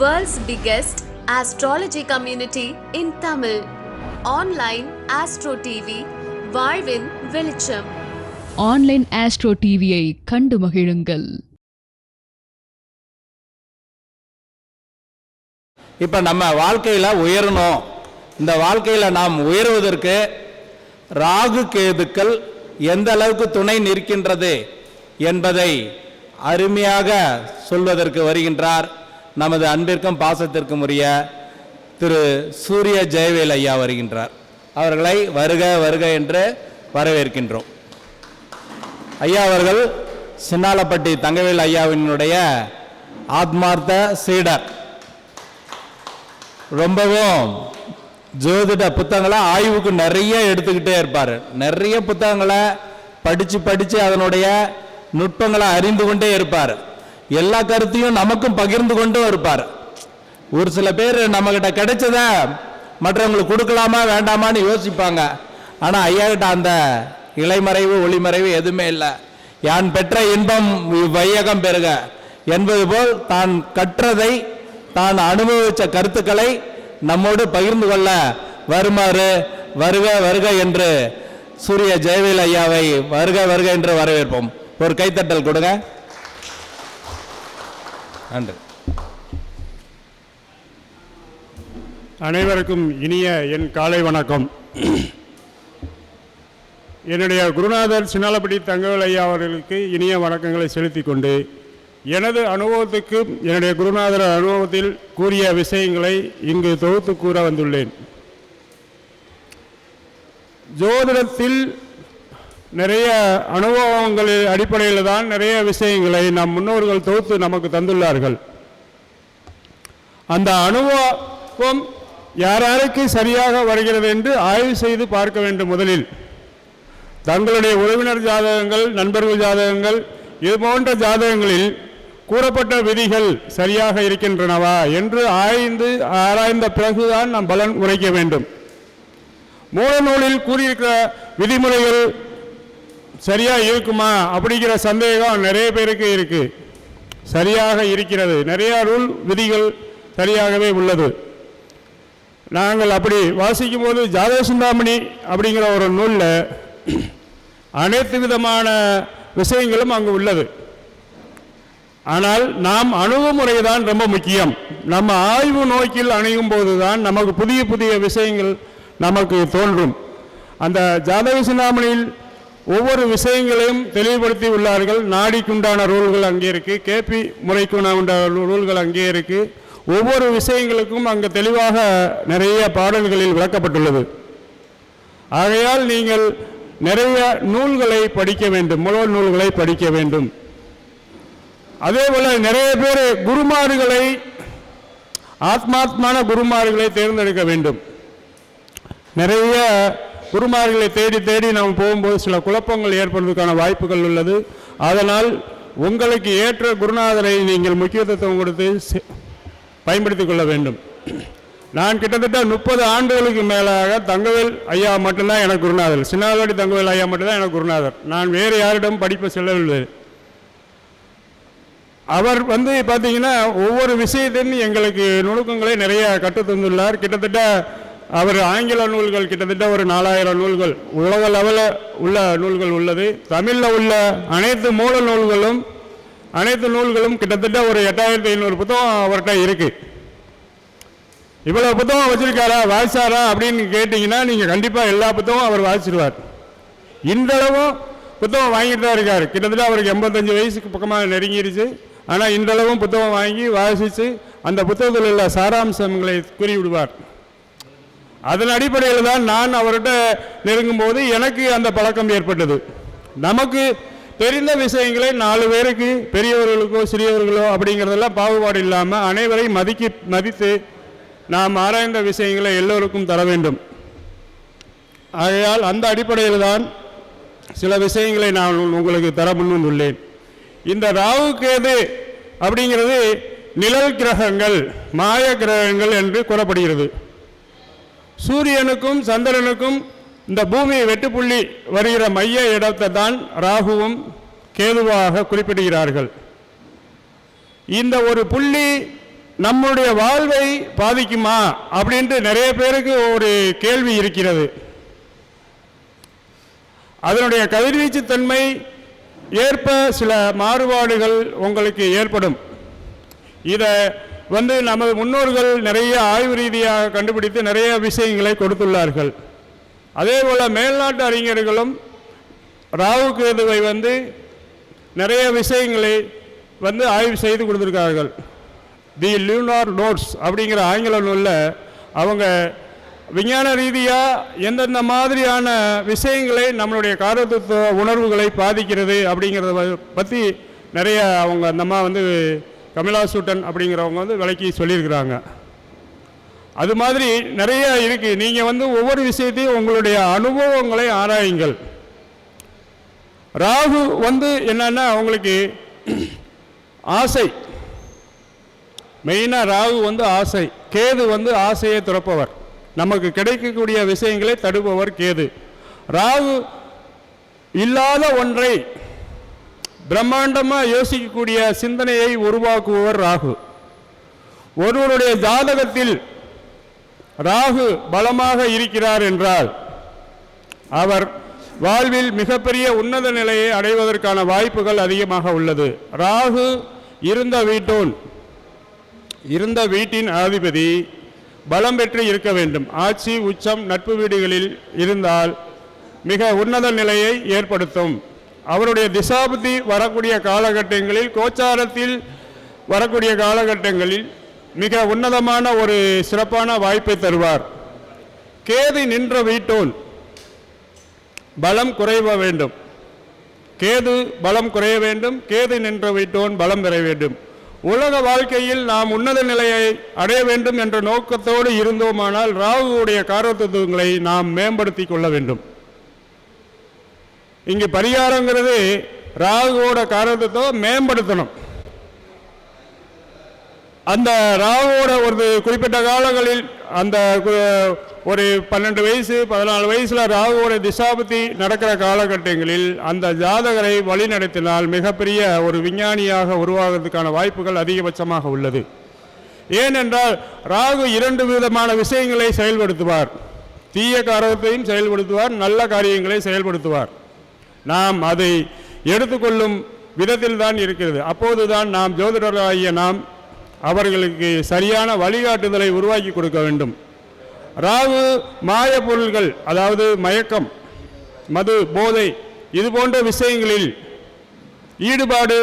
World's biggest astrology community in Tamil. Online Astro TV, வாழ்வின் வெளிச்சம். Online astro டிவியை கண்டு மகிழுங்கள். இப்போ நம்ம வாழ்க்கையில் உயரணும். இந்த வாழ்க்கையில் நாம் உயருவதற்கு ராகு கேதுக்கள் எந்த அளவுக்கு துணை நிற்கின்றது என்பதை அருமையாக சொல்வதற்கு வருகின்றார். நமது அன்பிற்கும் பாசத்திற்கும் உரிய திரு சூரிய ஜெயவேல் ஐயா வருகின்றார். அவர்களை வருக வருக என்று வரவேற்கின்றோம். ஐயா அவர்கள் சின்னாலப்பட்டி தங்கவேல் ஐயாவினுடைய ஆத்மார்த்த சீடர். ரொம்பவும் ஜோதிட புத்தகங்களை ஆய்வுக்கு நிறைய எடுத்துக்கிட்டே இருப்பார். நிறைய புத்தகங்களை படித்து படித்து அதனுடைய நுட்பங்களை அறிந்து கொண்டே இருப்பார். எல்லா கருத்தையும் நமக்கும் பகிர்ந்து கொண்டும் இருப்பார். ஒரு சில பேர் நம்மக்கிட்ட கிடைச்சத மற்றவங்களுக்கு கொடுக்கலாமா வேண்டாமான்னு யோசிப்பாங்க. ஆனால் ஐயா கிட்ட அந்த இலைமறைவு ஒளிமறைவு எதுவுமே இல்லை. யான் பெற்ற இன்பம் வையகம் பெறுக. என்பது போல் தான் கற்றதை தான் அனுபவித்த கருத்துக்களை நம்மோடு பகிர்ந்து கொள்ள வருமாறு வருக வருக என்று சூரிய ஜெயவேல் ஐயாவை வருக வருக என்று வரவேற்போம். ஒரு கைத்தட்டல் கொடுங்க. நன்றி. அனைவருக்கும் இனிய என் காலை வணக்கம். என்னுடைய குருநாதர் சின்னாலப்பட்டி தங்கவேல் ஐயா அவர்களுக்கு இனிய வணக்கங்களை செலுத்திக் கொண்டு எனது அனுபவத்துக்கு என்னுடைய குருநாதர் அனுபவத்தில் கூறிய விஷயங்களை இங்கு தொகுத்து கூற வந்துள்ளேன். ஜோதிடத்தில் நிறைய அனுபவங்களின் அடிப்படையில் தான் நிறைய விஷயங்களை நம் முன்னோர்கள் தொகுத்து நமக்கு தந்துள்ளார்கள். அந்த அனுபவம் யார் யாருக்கு சரியாக வருகிறது என்று ஆய்வு செய்து பார்க்க வேண்டும் முதலில். தங்களுடைய உறவினர் ஜாதகங்கள் நண்பர்கள் ஜாதகங்கள் இது போன்ற ஜாதகங்களில் கூறப்பட்ட விதிகள் சரியாக இருக்கின்றனவா என்று ஆய்ந்து ஆராய்ந்த பிறகுதான் நாம் பலன் உரைக்க வேண்டும். மூல நூலில் கூறியிருக்கிற விதிமுறைகள் சரியாக இருக்குமா அப்படிங்கிற சந்தேகம் நிறைய பேருக்கு இருக்குது சரியாக இருக்கிறது. நிறையா ரூல் விதிகள் சரியாகவே உள்ளது. நாங்கள் அப்படி வாசிக்கும் போது ஜாதக சிந்தாமணி அப்படிங்கிற ஒரு நூலில் அனைத்து விதமான விஷயங்களும் அங்கு உள்ளது. ஆனால் நாம் அணுகுமுறை தான் ரொம்ப முக்கியம். நம்ம ஆய்வு நோக்கில் அணுகும் போது தான் நமக்கு புதிய புதிய விஷயங்கள் நமக்கு தோன்றும். அந்த ஜாதக சிந்தாமணியில் ஒவ்வொரு விஷயங்களையும் தெளிவுபடுத்தி உள்ளார்கள். நாடிக்குண்டான ரூல்கள் அங்கே இருக்குது கேபி முறைக்குண்டான ரூல்கள் அங்கே இருக்குது ஒவ்வொரு விஷயங்களுக்கும் அங்கு தெளிவாக நிறைய பாடல்களில் விளக்கப்பட்டுள்ளது. ஆகையால் நீங்கள் நிறைய நூல்களை படிக்க வேண்டும். முதல் நூல்களை படிக்க வேண்டும். அதே போல் நிறைய பேர் குருமார்களை ஆத்மாத்மான குருமார்களை தேர்ந்தெடுக்க வேண்டும். நிறைய குருமார்களை தேடி தேடி நாம் போகும்போது சில குழப்பங்கள் ஏற்படுவதற்கான வாய்ப்புகள் உள்ளது. அதனால் உங்களுக்கு ஏற்ற குருநாதரை நீங்கள் முக்கியத்துவம் கொடுத்து செ- பயன்படுத்திக் கொள்ள வேண்டும். நான் கிட்டத்தட்ட முப்பது ஆண்டுகளுக்கு மேலாக தங்கவேல் ஐயா மட்டும்தான் எனக்கு குருநாதர். சின்னாதோடி தங்கவேல் ஐயா மட்டும்தான் எனக்கு குருநாதர். நான் வேறு யாரிடம் படிப்பு செல்லவில்லை. அவர் வந்து பார்த்தீங்கன்னா ஒவ்வொரு விஷயத்திலும் எங்களுக்கு நுணுக்கங்களை நிறைய கற்றுத்தந்துள்ளார் கிட்டத்தட்ட அவர் ஆங்கில நூல்கள் கிட்டத்தட்ட ஒரு நாலாயிரம் நூல்கள். உலக லெவலில் உள்ள நூல்கள் உள்ளது. தமிழில் உள்ள அனைத்து மூல நூல்களும் அனைத்து நூல்களும் கிட்டத்தட்ட ஒரு எட்டாயிரத்தி ஐநூறு புத்தகம் அவர்கிட்ட இருக்கு. இவ்வளோ புத்தகம் வச்சிருக்காரா வாசிச்சாரா அப்படின்னு கேட்டிங்கன்னா நீங்கள் கண்டிப்பாக எல்லா புத்தகமும் அவர் வாசிச்சிருவார். இன்றளவும் புத்தகம் வாங்கிட்டு தான் இருக்கார். கிட்டத்தட்ட அவருக்கு எண்பத்தஞ்சு வயசுக்கு பக்கமாக நெருங்கிருச்சு. ஆனால் இன்றளவும் புத்தகம் வாங்கி வாசித்து அந்த புத்தகத்தில் உள்ள சாராம்சங்களை கூறிவிடுவார். அதன் அடிப்படையில் தான் நான் அவர்கிட்ட நெருங்கும் போது எனக்கு அந்த பழக்கம் ஏற்பட்டது. நமக்கு தெரிந்த விஷயங்களை நாலு பேருக்கு பெரியவர்களுக்கோ சிறியவர்களோ அப்படிங்கிறதெல்லாம் பாகுபாடு இல்லாமல் அனைவரையும் மதிக்கி மதித்து நாம் ஆராய்ந்த விஷயங்களை எல்லோருக்கும் தர வேண்டும். ஆகையால் அந்த அடிப்படையில் தான் சில விஷயங்களை நான் உங்களுக்கு தர முன்வந்துள்ளேன் இந்த ராகு கேது அப்படிங்கிறது நிழல் கிரகங்கள் மாய கிரகங்கள் என்று கூறப்படுகிறது. சூரியனுக்கும் சந்திரனுக்கும் இந்த பூமி வெட்டுப்புள்ளி வருகிற மைய இடத்தை தான் ராகுவும் கேதுவாக குறிப்பிடுகிறார்கள். இந்த ஒரு புள்ளி நம்முடைய வாழ்வை பாதிக்குமா அப்படின்ட்டு நிறைய பேருக்கு ஒரு கேள்வி இருக்கிறது. அதனுடைய கதிர்வீச்சு தன்மை ஏற்ப சில மாறுபாடுகள் உங்களுக்கு ஏற்படும். இதை வந்து நமது முன்னோர்கள் நிறைய ஆய்வு ரீதியாக கண்டுபிடித்து நிறைய விஷயங்களை கொடுத்துள்ளார்கள். அதே போல் மேல்நாட்டு அறிஞர்களும் ராகு கேதுவை வந்து நிறைய விஷயங்களை வந்து ஆய்வு செய்து கொடுத்துருக்கார்கள் தி லியூனார் நோட்ஸ் அப்படிங்கிற ஆங்கில நூலில் அவங்க விஞ்ஞான ரீதியாக எந்தெந்த மாதிரியான விஷயங்களை நம்மளுடைய காரத்துவ உணர்வுகளை பாதிக்கிறது அப்படிங்கிறத வ- பற்றி நிறைய அவங்க அந்த அம்மா வந்து கமலா சூட்டன் அப்படிங்கிறவங்க வந்து விலைக்கு சொல்லியிருக்கிறாங்க. அது மாதிரி நிறைய இருக்குது நீங்கள் வந்து ஒவ்வொரு விஷயத்தையும் உங்களுடைய அனுபவங்களை ஆராயுங்கள். ராகு வந்து என்னன்னா உங்களுக்கு ஆசை. மெயினாக ராகு வந்து ஆசை. கேது வந்து ஆசையை துறப்பவர். நமக்கு கிடைக்கக்கூடிய விஷயங்களை தடுப்பவர் கேது. ராகு இல்லாத ஒன்றை பிரம்மாண்டமாக யோசிக்கக்கூடிய சிந்தனையை உருவாக்குபவர் ராகு. ஒருவருடைய ஜாதகத்தில் ராகு பலமாக இருக்கிறார் என்றால் அவர் வாழ்வில் மிகப்பெரிய உன்னத நிலையை அடைவதற்கான வாய்ப்புகள் அதிகமாக உள்ளது. ராகு இருந்த வீட்டோன் இருந்த வீட்டின் அதிபதி பலம் பெற்று இருக்க வேண்டும். ஆட்சி உச்சம் நட்பு வீடுகளில் இருந்தால் மிக உன்னத நிலையை ஏற்படுத்தும். அவருடைய திசாபதி வரக்கூடிய காலகட்டங்களில் கோச்சாரத்தில் வரக்கூடிய காலகட்டங்களில் மிக உன்னதமான ஒரு சிறப்பான வாய்ப்பை தருவார். கேது நின்ற வீட்டோன் பலம் குறைவ வேண்டும். கேது பலம் குறைய வேண்டும் கேது நின்ற வீட்டோன் பலம் பெற வேண்டும். உலக வாழ்க்கையில் நாம் உன்னத நிலையை அடைய வேண்டும் என்ற நோக்கத்தோடு இருந்தோமானால் ராகுவுடைய காரத்துவங்களை நாம் மேம்படுத்தி கொள்ள வேண்டும். இங்கே பரிகாரங்கிறது ராகுவோட காரணத்தை மேம்படுத்தணும். அந்த ராகுவோட ஒரு குறிப்பிட்ட காலங்களில் அந்த கு- ஒரு பன்னெண்டு வயசு பதினாலு வயசில் ராகுவோட திசாபத்தி நடக்கிற காலகட்டங்களில் அந்த ஜாதகரை வழிநடத்தினால் மிகப்பெரிய ஒரு விஞ்ஞானியாக உருவாகிறதுக்கான வாய்ப்புகள் அதிகபட்சமாக உள்ளது. ஏனென்றால் ராகு இரண்டு விதமான விஷயங்களை செயல்படுத்துவார். தீய காரகத்தையும் செயல்படுத்துவார் நல்ல காரியங்களை செயல்படுத்துவார். நாம் அதை எடுத்துக்கொள்ளும் விதத்தில் தான் இருக்கிறது. அப்போதுதான் நாம் ஜோதிடராகிய நாம் அவர்களுக்கு சரியான வழிகாட்டுதலை உருவாக்கி கொடுக்க வேண்டும். ராகு மாய பொருள்கள் அதாவது மயக்கம் மது போதை இது போன்ற விஷயங்களில் ஈடுபாடு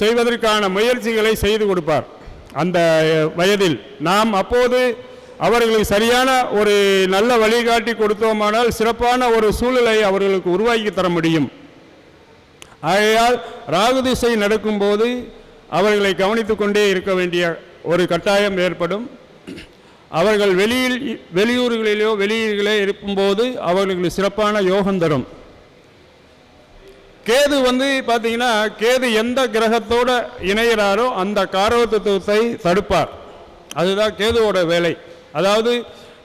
செய்வதற்கான முயற்சிகளை செய்து கொடுப்பார். அந்த வயதில் நாம் அப்போது அவர்களுக்கு சரியான ஒரு நல்ல வழிகாட்டி கொடுத்தோமானால் சிறப்பான ஒரு சூழலை அவர்களுக்கு உருவாக்கி தர முடியும். ஆகையால் ராகு திசை நடக்கும்போது அவர்களை கவனித்து கொண்டே இருக்க வேண்டிய ஒரு கட்டாயம் ஏற்படும். அவர்கள் வெளியில் வெளியூர்களிலோ வெளியூர்களே இருக்கும்போது அவர்களுக்கு சிறப்பான யோகம் தரும். கேது வந்து பார்த்தீங்கன்னா கேது எந்த கிரகத்தோட இணைகிறாரோ அந்த காரவத்துவத்தை தடுப்பார். அதுதான் கேதுவோட வேலை. அதாவது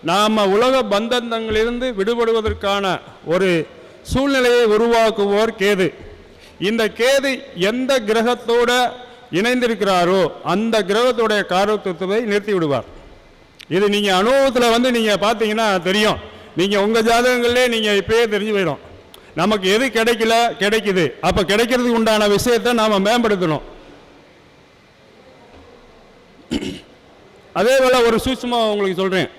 நாம் உலக பந்தந்தங்களிலிருந்து விடுபடுவதற்கான ஒரு சூழ்நிலையை உருவாக்குவோர் கேது. இந்த கேது எந்த கிரகத்தோட இணைந்திருக்கிறாரோ அந்த கிரகத்தோடைய காரத்துவத்தை நிறுத்தி விடுவார். இது நீங்கள் அனுபவத்தில் வந்து நீங்கள் பார்த்தீங்கன்னா தெரியும். நீங்கள் உங்கள் ஜாதகங்களே நீங்கள் இப்பயே தெரிஞ்சு போயிடும் நமக்கு எது கிடைக்கல கிடைக்குது. அப்போ கிடைக்கிறதுக்கு உண்டான விஷயத்தை நாம் மேம்படுத்தணும். அதே போல் ஒரு சூட்சமாக உங்களுக்கு சொல்கிறேன்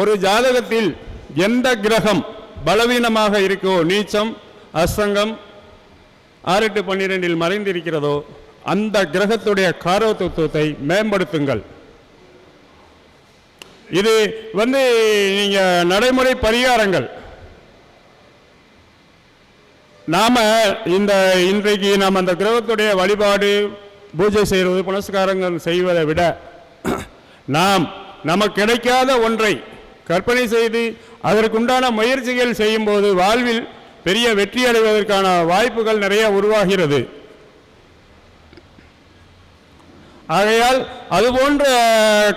ஒரு ஜாதகத்தில் எந்த கிரகம் பலவீனமாக இருக்கோ நீச்சம் அசங்கம் ஆறு எட்டு பன்னிரெண்டில் மறைந்திருக்கிறதோ அந்த கிரகத்துடைய காரத்துவத்தை மேம்படுத்துங்கள். இது வந்து நீங்கள் நடைமுறை பரிகாரங்கள். நாம இந்த இன்றைக்கு நாம் அந்த கிரகத்துடைய வழிபாடு பூஜை செய்வது புனஸ்காரங்கள் செய்வதை விட நாம் நமக்கு கிடைக்காத ஒன்றை கற்பனை செய்து அதற்குண்டான முயற்சிகள் செய்யும்போது வாழ்வில் பெரிய வெற்றி அடைவதற்கான வாய்ப்புகள் நிறைய உருவாகிறது. ஆகையால் அது போன்ற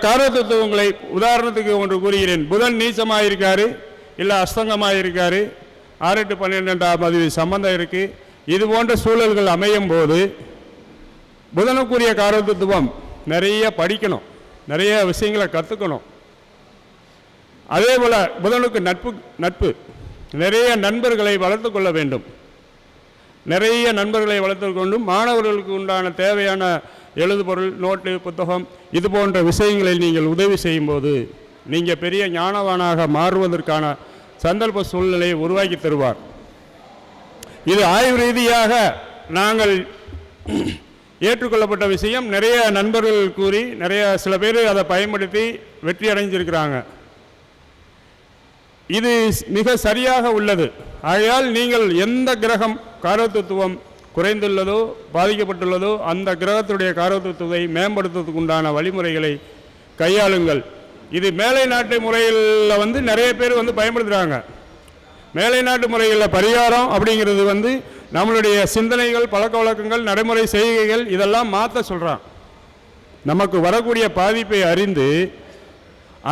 காரதத்துவங்களை உதாரணத்துக்கு ஒன்று கூறுகிறேன். புதன் நீச்சமாயிருக்காரு இல்லை அஸ்தங்கமாயிருக்காரு ஆறு எட்டு பன்னிரெண்டாம் பதிவு சம்பந்தம் இருக்குது இது போன்ற சூழல்கள் அமையும் போது புதனுக்குரிய காரதத்துவம் நிறைய படிக்கணும். நிறைய விஷயங்களை கற்றுக்கணும் அதே போல் புதனுக்கு நட்பு நட்பு. நிறைய நண்பர்களை வளர்த்து கொள்ள வேண்டும். நிறைய நண்பர்களை வளர்த்து கொண்டும் மாணவர்களுக்கு உண்டான தேவையான எழுதுபொருள் நோட்டு புத்தகம் இது போன்ற விஷயங்களில் நீங்கள் உதவி செய்யும்போது நீங்கள் பெரிய ஞானவானாக மாறுவதற்கான சந்தர்ப்ப சூழ்நிலையை உருவாக்கி தருவார். இது ஆய்வு ரீதியாக நாங்கள் ஏற்றுக்கொள்ளப்பட்ட விஷயம். நிறைய நண்பர்கள் கூறி நிறைய சில பேர் அதை பயன்படுத்தி வெற்றி அடைஞ்சிருக்கிறாங்க. இது மிக சரியாக உள்ளது. ஆகையால் நீங்கள் எந்த கிரகம் காரத்துவம் குறைந்துள்ளதோ பாதிக்கப்பட்டுள்ளதோ அந்த கிரகத்துடைய காரத்துவத்தை மேம்படுத்துவதற்கு உண்டான வழிமுறைகளை கையாளுங்கள். இது மேலை நாட்டு முறையில் வந்து நிறைய பேர் வந்து பயன்படுத்துகிறாங்க மேலை நாட்டு முறைகளில் பரிகாரம் அப்படிங்கிறது வந்து நம்மளுடைய சிந்தனைகள் பழக்க வழக்கங்கள் நடைமுறை செய்கைகள் இதெல்லாம் மாற்ற சொல்கிறான் நமக்கு வரக்கூடிய பாதிப்பை அறிந்து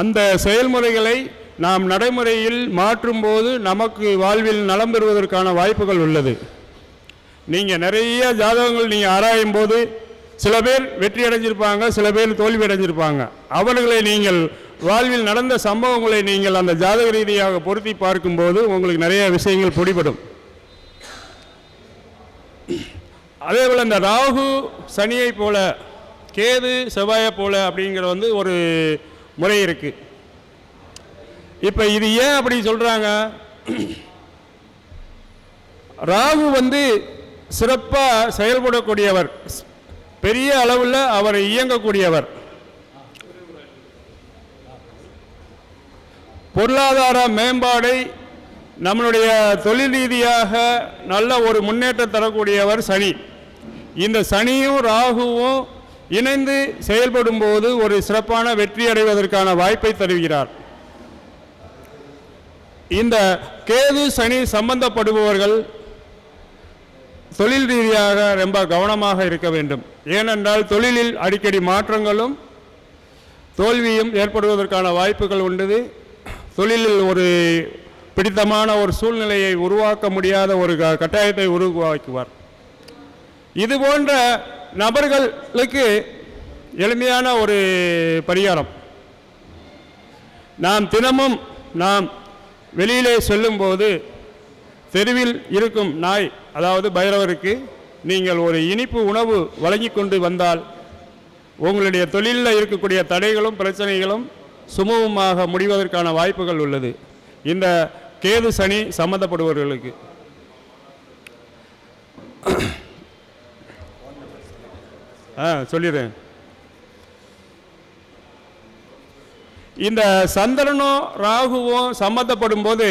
அந்த செயல்முறைகளை நாம் நடைமுறையில் மாற்றும்போது நமக்கு வாழ்வில் நலம் பெறுவதற்கான வாய்ப்புகள் உள்ளது. நீங்கள் நிறைய ஜாதகங்கள் நீங்கள் ஆராயும் போது சில பேர் வெற்றி அடைஞ்சிருப்பாங்க சில பேர் தோல்வி அடைஞ்சிருப்பாங்க. அவர்களை நீங்கள் வாழ்வில் நடந்த சம்பவங்களை நீங்கள் அந்த ஜாதக ரீதியாக பொருத்தி பார்க்கும்போது உங்களுக்கு நிறைய விஷயங்கள் பிடிபடும். அதே போல் இந்த ராகு சனியை போல கேது செவ்வாயை போல அப்படிங்கிற வந்து ஒரு முறை இருக்குது இப்போ இது ஏன் அப்படி சொல்கிறாங்க ராகு வந்து சிறப்பாக செயல்படக்கூடியவர். பெரிய அளவில் அவர் இயங்கக்கூடியவர். பொருளாதார மேம்பாடை நம்மளுடைய தொழில் ரீதியாக நல்ல ஒரு முன்னேற்றம் தரக்கூடியவர் சனி. இந்த சனியும் ராகுவும் இணைந்து செயல்படும் போது ஒரு சிறப்பான வெற்றி அடைவதற்கான வாய்ப்பை தருகிறார். இந்த கேது சனி சம்பந்தப்படுபவர்கள் தொழில் ரீதியாக ரொம்ப கவனமாக இருக்க வேண்டும். ஏனென்றால் தொழிலில் அடிக்கடி மாற்றங்களும் தோல்வியும் ஏற்படுவதற்கான வாய்ப்புகள் உண்டு. தொழிலில் ஒரு பிடித்தமான ஒரு சூழ்நிலையை உருவாக்க முடியாத ஒரு க- கட்டாயத்தை உருவாக்குவார். இது போன்ற நபர்களுக்கு எளிமையான ஒரு பரிகாரம். நாம் தினமும் நாம் வெளியிலே செல்லும்போது தெருவில் இருக்கும் நாய் அதாவது பைரவருக்கு நீங்கள் ஒரு இனிப்பு உணவு வழங்கி கொண்டு வந்தால் உங்களுடைய தொழிலில் இருக்கக்கூடிய தடைகளும் பிரச்சனைகளும் சுமூகமாக முடிவதற்கான வாய்ப்புகள் உள்ளது. இந்த கேது சனி சம்பந்தப்படுபவர்களுக்கு ஆ சொல்லிடுறேன். இந்த சந்திரனும் ராகுவும் சம்மந்தப்படும் போது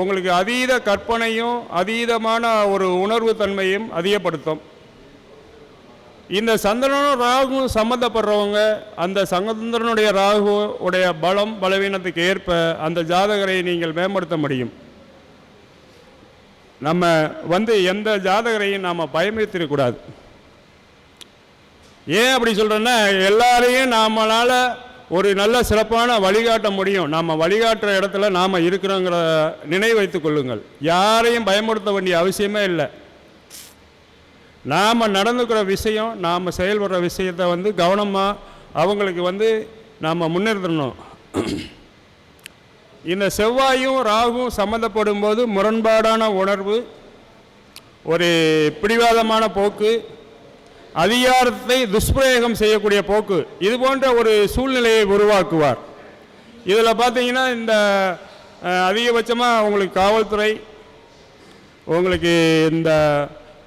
உங்களுக்கு அதீத கற்பனையும் அதீதமான ஒரு உணர்வு தன்மையும் அதிகப்படுத்தும். இந்த சந்திரனும் ராகுவும் சம்மந்தப்படுறவங்க அந்த சந்திரனுடைய ராகு உடைய பலம் பலவீனத்துக்கு ஏற்ப அந்த ஜாதகரை நீங்கள் மேம்படுத்த முடியும். நம்ம வந்து எந்த ஜாதகரையும் நாம் பயமுறுத்திடக்கூடாது ஏன் அப்படி சொல்கிறேன்னா எல்லாரையும் நம்மளால் ஒரு நல்ல சிறப்பான வழிகாட்ட முடியும். நாம் வழிகாட்டுற இடத்துல நாம் இருக்கிறோங்கிற நினைவு வைத்துக் கொள்ளுங்கள். யாரையும் பயமுறுத்த வேண்டிய அவசியமே இல்லை. நாம் நடந்துக்கிற விஷயம் நாம் செயல்படுற விஷயத்தை வந்து கவனமாக அவங்களுக்கு வந்து நாம் முன்னிறுத்தணும். இந்த செவ்வாயும் ராகும் சம்மந்தப்படும் போது முரண்பாடான உணர்வு ஒரு பிடிவாதமான போக்கு அதிகாரத்தை துஷ்பிரயோகம் செய்யக்கூடிய போக்கு இது போன்ற ஒரு சூழ்நிலையை உருவாக்குவார். இதில் பார்த்தீங்கன்னா இந்த அதிகபட்சமாக உங்களுக்கு காவல்துறை உங்களுக்கு இந்த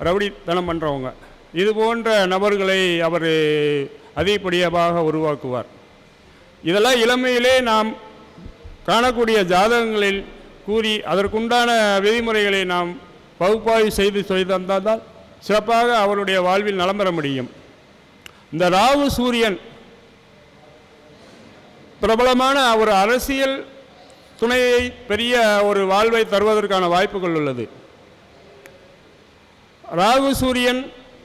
ரவுடித்தனம் பண்ணுறவங்க இது போன்ற நபர்களை அவர் அதிகப்படியாக உருவாக்குவார். இதெல்லாம் இளமையிலே நாம் காணக்கூடிய ஜாதகங்களில் கூறி அதற்குண்டான விதிமுறைகளை நாம் பகுப்பாய்வு செய்து செய்து தந்தால் சிறப்பாக அவருடைய வாழ்வில் நலம் பெற முடியும். இந்த ராகு சூரியன் பிரபலமான ஒரு அரசியல் துணையை பெரிய ஒரு வாழ்வை தருவதற்கான வாய்ப்புகள் உள்ளது. ராகு சூரியன்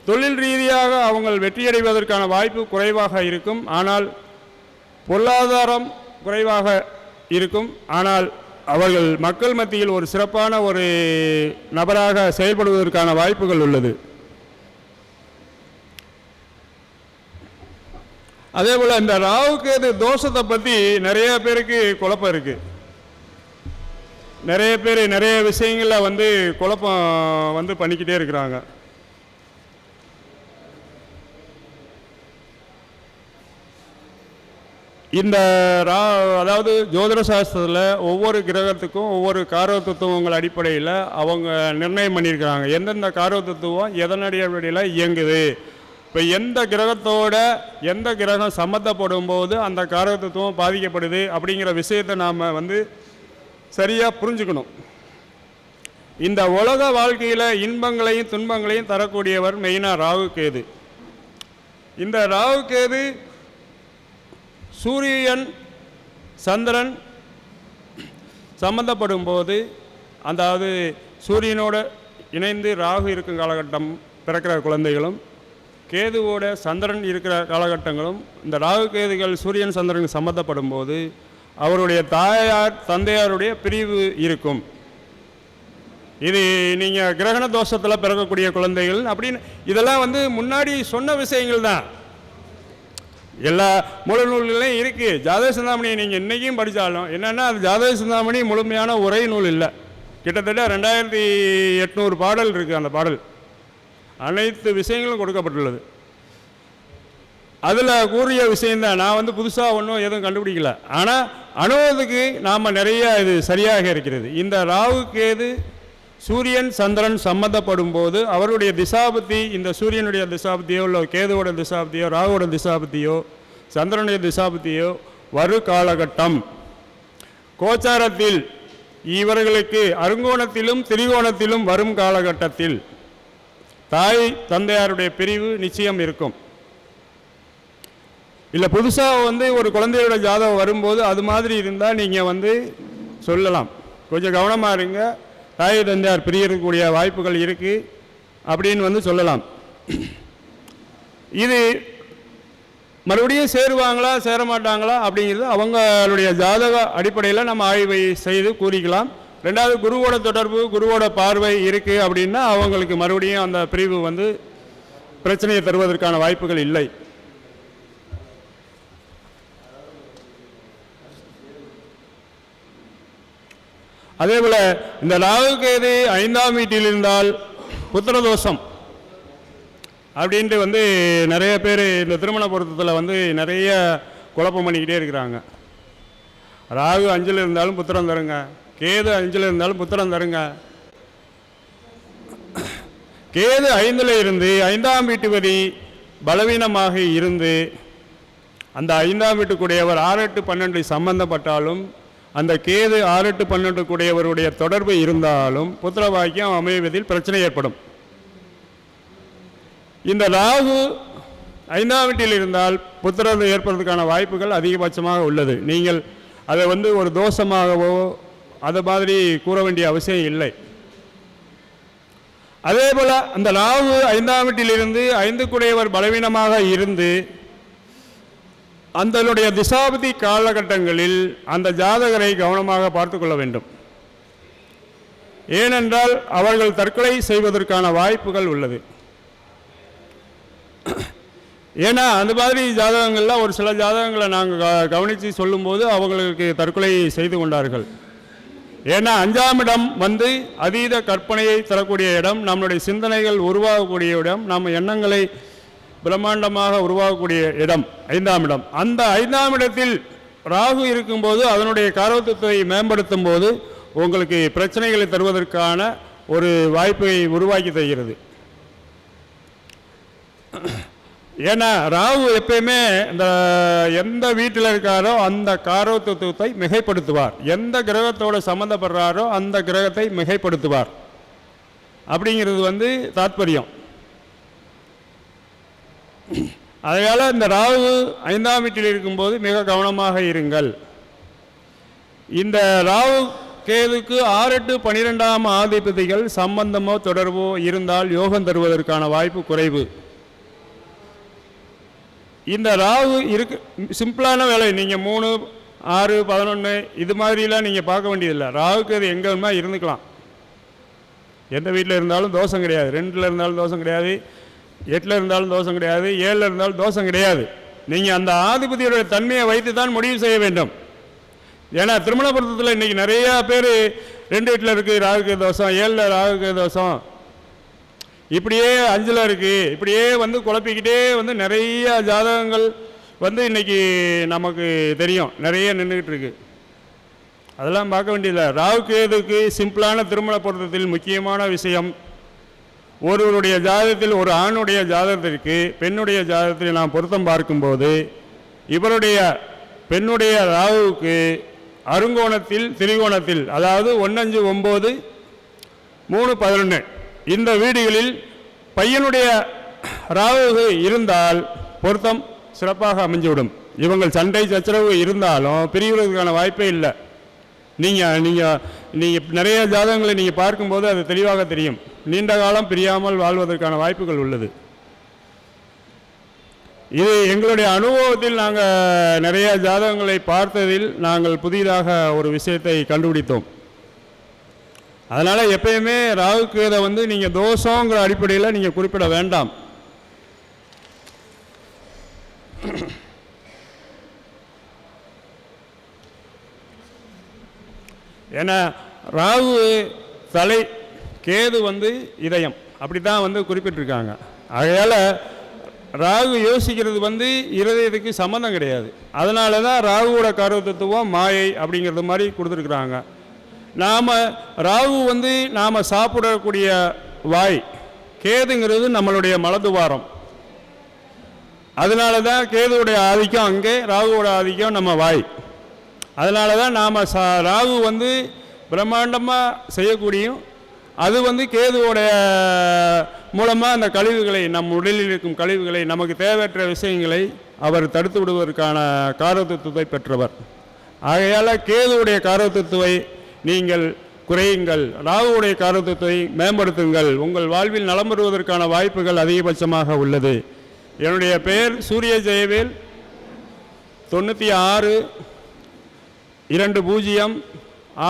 தொழில் ரீதியாக அவங்கள் வெற்றியடைவதற்கான வாய்ப்பு குறைவாக இருக்கும். ஆனால் பொருளாதாரம் குறைவாக இருக்கும். ஆனால் அவர்கள் மக்கள் மத்தியில் ஒரு சிறப்பான ஒரு நபராக செயல்படுவதற்கான வாய்ப்புகள் உள்ளது. அதே போல் இந்த ராவுக்கு தோஷத்தை பற்றி நிறைய பேருக்கு குழப்பம் இருக்குது நிறைய பேர் நிறைய விஷயங்களில் வந்து குழப்பம் வந்து பண்ணிக்கிட்டே இருக்கிறாங்க. இந்த ரா அதாவது ஜோதிட சாஸ்திரத்தில் ஒவ்வொரு கிரகத்துக்கும் ஒவ்வொரு காரக தத்துவங்கள் அடிப்படையில் அவங்க நிர்ணயம் பண்ணியிருக்கிறாங்க. எந்தெந்த காரக தத்துவம் எதன் அடிப்படையில் இயங்குது? இப்போ எந்த கிரகத்தோட எந்த கிரகம் சம்மந்தப்படும் போது அந்த காரக தத்துவம் பாதிக்கப்படுது அப்படிங்கிற விஷயத்தை நாம் வந்து சரியாக புரிஞ்சுக்கணும். இந்த உலக வாழ்க்கையில் இன்பங்களையும் துன்பங்களையும் தரக்கூடியவர் மெயினாக ராகு கேது. இந்த ராகு கேது சூரியன் சந்திரன் சம்பந்தப்படும் போது அதாவது சூரியனோட இணைந்து ராகு இருக்கும் காலகட்டம் பிறக்கிற குழந்தைகளும் கேதுவோட சந்திரன் இருக்கிற காலகட்டங்களும் இந்த ராகு கேதுகள் சூரியன் சந்திரனுக்கு சம்மந்தப்படும் போது அவருடைய தாயார் தந்தையாருடைய பிரிவு இருக்கும். இது நீங்கள் கிரகண தோஷத்தில் பிறக்கக்கூடிய குழந்தைகள் அப்படின்னு இதெல்லாம் வந்து முன்னாடி சொன்ன விஷயங்கள் தான். எல்லா மூல நூல்களையும் இருக்குது ஜாதக சிந்தாமணியை நீங்கள் இன்றைக்கும் படித்தாலும் என்னென்னா அது ஜாதக சிந்தாமணி முழுமையான உரை நூல் இல்லை. கிட்டத்தட்ட ரெண்டாயிரத்தி எட்நூறு பாடல் இருக்குது அந்த பாடல். அனைத்து விஷயங்களும் கொடுக்கப்பட்டுள்ளது. அதில் கூறிய விஷயந்தான் நான் வந்து புதுசாக ஒன்றும் எதுவும் கண்டுபிடிக்கல. ஆனால் அணுவதுக்கு நாம் நிறைய இது சரியாக இருக்கிறது. இந்த ராகு கேது சூரியன் சந்திரன் சம்மந்தப்படும் போது அவருடைய திசாபத்தி இந்த சூரியனுடைய திசாபத்தியோ இல்லை கேதுவோட திசாபத்தியோ ராகுவோட திசாபத்தியோ சந்திரனுடைய திசாபத்தியோ வரு காலகட்டம். கோச்சாரத்தில் இவர்களுக்கு அருங்கோணத்திலும் திரிகோணத்திலும் வரும் காலகட்டத்தில் தாய் தந்தையாருடைய பிரிவு நிச்சயம் இருக்கும். இல்லை புதுசாக வந்து ஒரு குழந்தையோட ஜாதகம் வரும்போது அது மாதிரி இருந்தால் நீங்கள் வந்து சொல்லலாம். கொஞ்சம் கவனமாக இருங்க. தாய் தந்தையார் பிரியக்கூடிய வாய்ப்புகள் இருக்குது அப்படின்னு வந்து சொல்லலாம். இது மறுபடியும் சேருவாங்களா சேர மாட்டாங்களா அப்படிங்கிறது அவங்களுடைய ஜாதக அடிப்படையில் நம்ம ஆய்வை செய்து கூறிக்கலாம். ரெண்டாவது குருவோட தொடர்பு குருவோட பார்வை இருக்குது அப்படின்னா அவங்களுக்கு மறுபடியும் அந்த பிரிவு வந்து பிரச்சனையை தருவதற்கான வாய்ப்புகள் இல்லை. அதே போல் இந்த ராகுகேது ஐந்தாம் வீட்டில் இருந்தால் புத்திரதோஷம் அப்படின்ட்டு வந்து நிறைய பேர் இந்த திருமண பொருத்தத்தில் வந்து நிறைய குழப்பம் பண்ணிக்கிட்டே இருக்கிறாங்க. ராகு அஞ்சில் இருந்தாலும் புத்திரம் தருங்க. கேது அஞ்சில் இருந்தாலும் புத்திரம் தருங்க. கேது ஐந்தில் இருந்து ஐந்தாம் வீட்டு வரி பலவீனமாக இருந்து அந்த ஐந்தாம் வீட்டுக்குடையவர் ஆறு எட்டு பன்னெண்டு சம்பந்தப்பட்டாலும் அந்த கேது ஆறு எட்டு பன்னெண்டு கூடியவருடைய தொடர்பு இருந்தாலும் புத்திரவாக்கியம் அமைவதில் பிரச்சனை ஏற்படும். இந்த ராகு ஐந்தாம் வீட்டில் இருந்தால் புத்திரம் ஏற்படுறதுக்கான வாய்ப்புகள் அதிகபட்சமாக உள்ளது. நீங்கள் அதை வந்து ஒரு தோஷமாகவோ அதை மாதிரி கூற வேண்டிய அவசியம் இல்லை. அதே போல் அந்த ராகு ஐந்தாம் வீட்டிலிருந்து ஐந்து குடையவர் பலவீனமாக இருந்து அந்தனுடைய திசாபதி காலகட்டங்களில் அந்த ஜாதகரை கவனமாக பார்த்து கொள்ள வேண்டும். ஏனென்றால் அவர்கள் தற்கொலை செய்வதற்கான வாய்ப்புகள் உள்ளது. ஏன்னா அந்த மாதிரி ஜாதகங்களில் ஒரு சில ஜாதகங்களை நாங்கள் க கவனித்து சொல்லும்போது அவங்களுக்கு தற்கொலை செய்து கொண்டார்கள். ஏன்னா அஞ்சாம் இடம் வந்து அதீத கற்பனையை தரக்கூடிய இடம் நம்மளுடைய சிந்தனைகள் உருவாகக்கூடிய இடம் நம்ம எண்ணங்களை பிரம்மாண்டமாக உருவாகக்கூடிய இடம் ஐந்தாம் இடம். அந்த ஐந்தாம் இடத்தில் ராகு இருக்கும்போது அதனுடைய காரவத்துவத்தை மேம்படுத்தும் போது உங்களுக்கு பிரச்சனைகளை தருவதற்கான ஒரு வாய்ப்பை உருவாக்கி தருகிறது. ஏன்னா ராகு எப்பயுமே இந்த எந்த வீட்டில் இருக்காரோ அந்த காரவத்துவத்தை மிகைப்படுத்துவார். எந்த கிரகத்தோட சம்மந்தப்படுறாரோ அந்த கிரகத்தை மிகைப்படுத்துவார். அப்படிங்கிறது வந்து தாத்பரியம். அதையால் இந்த ராகு ஐந்தாம் வீட்டில் இருக்கும்போது மிக கவனமாக இருங்கள். இந்த ராகு கேதுக்கு ஆறு எட்டு பனிரெண்டாம் ஆதிபதிகள் சம்பந்தமோ தொடர்போ இருந்தால் யோகம் தருவதற்கான வாய்ப்பு குறைவு. இந்த ராகு இருக்கு சிம்பிளான வேலை நீங்கள் மூணு ஆறு பதினொன்று இது மாதிரிலாம் நீங்கள் பார்க்க வேண்டியதில்லை. ராகுக்கு அது எங்கே இருந்துக்கலாம். எந்த வீட்டில் இருந்தாலும் தோஷம் கிடையாது. ரெண்டில் இருந்தாலும் தோஷம் கிடையாது. எட்டில் இருந்தாலும் தோஷம் கிடையாது ஏழில் இருந்தாலும் தோஷம் கிடையாது. நீங்கள் அந்த ஆதிபதியோட தன்மையை வைத்து தான் முடிவு செய்ய வேண்டும். ஏன்னா திருமணபுரத்தில் இன்றைக்கி நிறையா பேர் ரெண்டு வீட்டில் இருக்குது ராகுக்கு தோஷம் ஏழில் ராகுக்கு தோஷம். இப்படியே அஞ்சில் இருக்குது இப்படியே வந்து குழப்பிக்கிட்டே வந்து நிறைய ஜாதகங்கள் வந்து இன்னைக்கு நமக்கு தெரியும் நிறைய நின்றுக்கிட்டு இருக்கு. அதெல்லாம் பார்க்க வேண்டியதில்லை. ராகு கேதுக்கு சிம்பிளான திருமண பொருத்தத்தில் முக்கியமான விஷயம் ஒருவருடைய ஜாதகத்தில் ஒரு ஆணுடைய ஜாதகத்திற்கு பெண்ணுடைய ஜாதகத்தில் நாம் பொருத்தம் பார்க்கும்போது இவருடைய பெண்ணுடைய ராகுவுக்கு அருங்கோணத்தில் திரிகோணத்தில் அதாவது ஒன்னஞ்சு ஒம்பது மூணு பதினொன்று இந்த வீடுகளில் பையனுடைய ராகு இருந்தால் பொருத்தம் சிறப்பாக அமைஞ்சுவிடும் இவங்கள் சண்டை சச்சரவு இருந்தாலும் பிரிவதற்கான வாய்ப்பே இல்லை. நீங்கள் நீங்கள் நீங்கள் நிறைய ஜாதகங்களை நீங்கள் பார்க்கும்போது அது தெளிவாக தெரியும். நீண்ட காலம் பிரியாமல் வாழ்வதற்கான வாய்ப்புகள் உள்ளது. இது எங்களுடைய அனுபவத்தில் நாங்கள் நிறைய ஜாதகங்களை பார்த்ததில் நாங்கள் புதிதாக ஒரு விஷயத்தை கண்டுபிடித்தோம். அதனால் எப்பயுமே ராகு கேதை வந்து நீங்கள் தோஷங்கிற அடிப்படையில் நீங்கள் குறிப்பிட வேண்டாம். ஏன்னா ராகு தலை கேது வந்து இதயம். அப்படி தான் வந்து குறிப்பிட்டிருக்காங்க. ஆகையால் ராகு யோசிக்கிறது வந்து இருதயத்துக்கு சம்மந்தம் கிடையாது. அதனால தான் ராகுவோட கருத்தத்துவம் மாயை அப்படிங்கிறது மாதிரி கொடுத்துருக்குறாங்க. நாம் ராகு வந்து நாம் சாப்பிடக்கூடிய வாய் கேதுங்கிறது நம்மளுடைய மலதுவாரம் அதனால தான் கேதுவுடைய ஆதிக்கம் அங்கே ராகுவோட ஆதிக்கம் நம்ம வாய். அதனால தான் நாம் சா ராகு வந்து பிரம்மாண்டமாக செய்யக்கூடியும் அது வந்து கேதுவோடைய மூலமாக அந்த கழிவுகளை நம் உடலில் இருக்கும் கழிவுகளை நமக்கு தேவையற்ற விஷயங்களை அவர் தடுத்து விடுவதற்கான காரத்துவத்தை பெற்றவர். ஆகையால் கேதுவுடைய காரத்துவத்தை நீங்கள் குறையுங்கள். ராகுவுடைய காரத்துவத்தை மேம்படுத்துங்கள். உங்கள் வாழ்வில் நலம் பெறுவதற்கான வாய்ப்புகள் அதிகபட்சமாக உள்ளது. என்னுடைய பெயர் சூரிய ஜெயவேல். தொண்ணூற்றி ஆறு இரண்டு பூஜ்ஜியம்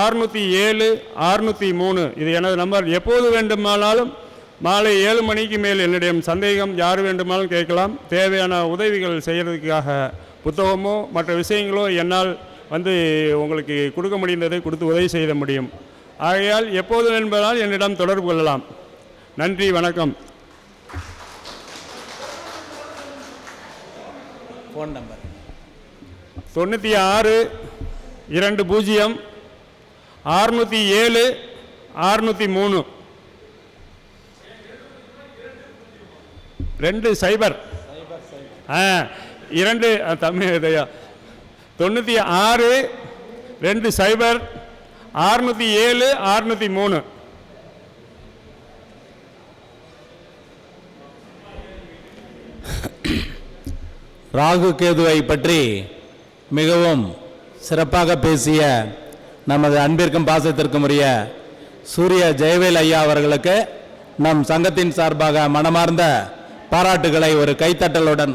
ஆறுநூற்றி ஏழு ஆறுநூற்றி மூணு. இது எனது நம்பர். எப்போது வேண்டுமானாலும் மாலை ஏழு மணிக்கு மேல் என்னிடம் சந்தேகம் யார் வேண்டுமானாலும் கேட்கலாம். தேவையான உதவிகள் செய்கிறதுக்காக புத்தகமோ மற்ற விஷயங்களோ என்னால் வந்து உங்களுக்கு கொடுக்க முடிந்ததை கொடுத்து உதவி செய்த முடியும். ஆகையால் எப்போது வேண்டுமானால் என்னிடம் தொடர்பு கொள்ளலாம். நன்றி வணக்கம். ஃபோன் நம்பர் தொண்ணூற்றி ஆறு இரண்டு பூஜ்ஜியம். ஆறுநூற்றி ஏழு ஆறுநூற்றி மூணு. ரெண்டு சைபர். ஆ இரண்டு தமிழ் இதையா. தொண்ணூற்றி ஆறு ரெண்டு சைபர் ஆறுநூற்றி ஏழு ஆறுநூற்றி மூணு. ராகு கேதுவை பற்றி மிகவும் சிறப்பாக பேசிய நமது அன்பிற்கும் பாசத்திற்கும் உரிய சூரிய ஜெயவேல் ஐயா அவர்களுக்கு நம் சங்கத்தின் சார்பாக மனமார்ந்த பாராட்டுகளை ஒரு கைத்தட்டலுடன்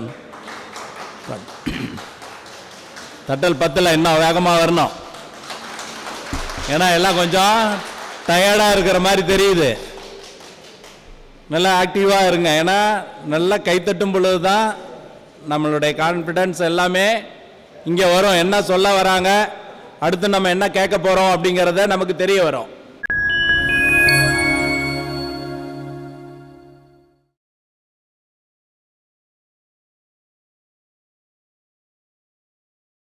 தட்டல் பத்தில் இன்னும் வேகமாக வரணும். ஏன்னா எல்லாம் கொஞ்சம் டயர்டாக இருக்கிற மாதிரி தெரியுது. நல்லா ஆக்டிவாக இருங்க. ஏன்னா நல்லா கைத்தட்டும் பொழுது தான் நம்மளுடைய கான்ஃபிடென்ஸ் எல்லாமே இங்கே வரும் என்ன சொல்ல வராங்க அடுத்து நம்ம என்ன கேட்க போகிறோம் அப்படிங்கிறத நமக்கு தெரிய வரும்.